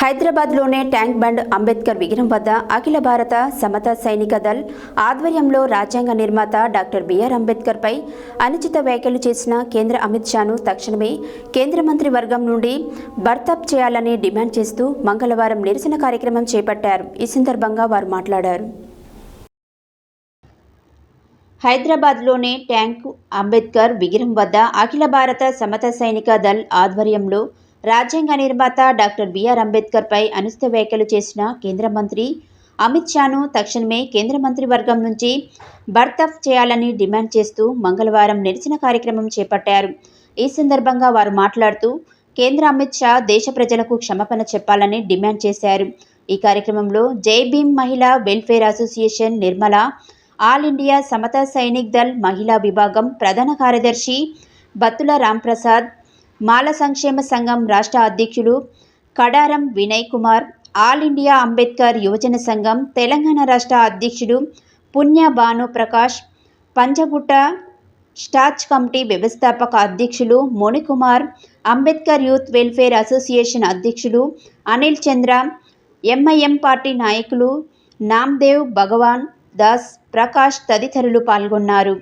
హైదరాబాద్లోనే tank bund Ambedkar విగ్రహం వద్ద అఖిల భారత సమత సైనిక దళ్ ఆధ్వర్యంలో రాజ్యాంగ నిర్మాత డాక్టర్ బిఆర్ అంబేద్కర్పై అనుచిత వ్యాఖ్యలు చేసిన కేంద్ర అమిత్ షాను తక్షణమే కేంద్ర మంత్రి వర్గం నుండి బర్తప్ చేయాలని డిమాండ్ చేస్తూ మంగళవారం నిరసన కార్యక్రమం చేపట్టారు. ఈ సందర్భంగా వారు మాట్లాడారు. హైదరాబాద్లోనే ట్యాంక్ అంబేద్కర్ విగ్రహం వద్ద అఖిల భారత సమత సైనిక దళ్ ఆధ్వర్యంలో రాజ్యాంగ నిర్మాత డాక్టర్ బిఆర్ అంబేద్కర్పై అనుచిత వ్యాఖ్యలు చేసిన కేంద్ర మంత్రి అమిత్ షాను తక్షణమే కేంద్ర మంత్రివర్గం నుంచి బర్తఫ్ చేయాలని డిమాండ్ చేస్తూ మంగళవారం నిరసన కార్యక్రమం చేపట్టారు. ఈ సందర్భంగా వారు మాట్లాడుతూ కేంద్ర అమిత్ షా దేశ ప్రజలకు క్షమాపణ చెప్పాలని డిమాండ్ చేశారు. ఈ కార్యక్రమంలో జై భీమ్ మహిళా welfare association Nirmala All India Samata Sainik Dal మహిళా విభాగం ప్రధాన కార్యదర్శి బత్తుల రాంప్రసాద్ మాల సంక్షేమ సంఘం రాష్ట్ర అధ్యక్షులు కడారం వినయ్ కుమార్ ఆల్ ఇండియా అంబేద్కర్ యువజన సంఘం తెలంగాణ రాష్ట్ర అధ్యక్షుడు పుణ్య భాను ప్రకాష్ పంచగుట్ట స్టాచ్ కమిటీ వ్యవస్థాపక అధ్యక్షులు Monikumar Ambedkar youth welfare association అధ్యక్షులు అనిల్ చంద్ర ఎంఐఎం పార్టీ నాయకులు నామ్దేవ్ భగవాన్ దాస్ ప్రకాష్ తదితరులు పాల్గొన్నారు.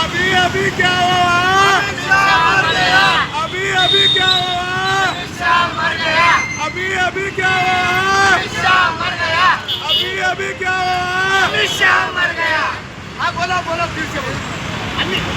अभी अभी क्या हुआ अभी अभी क्या हुआ अभी अभी क्या हुआ अभी अभी क्या हुआ हाँ बोलो बोलो फिर से बोलो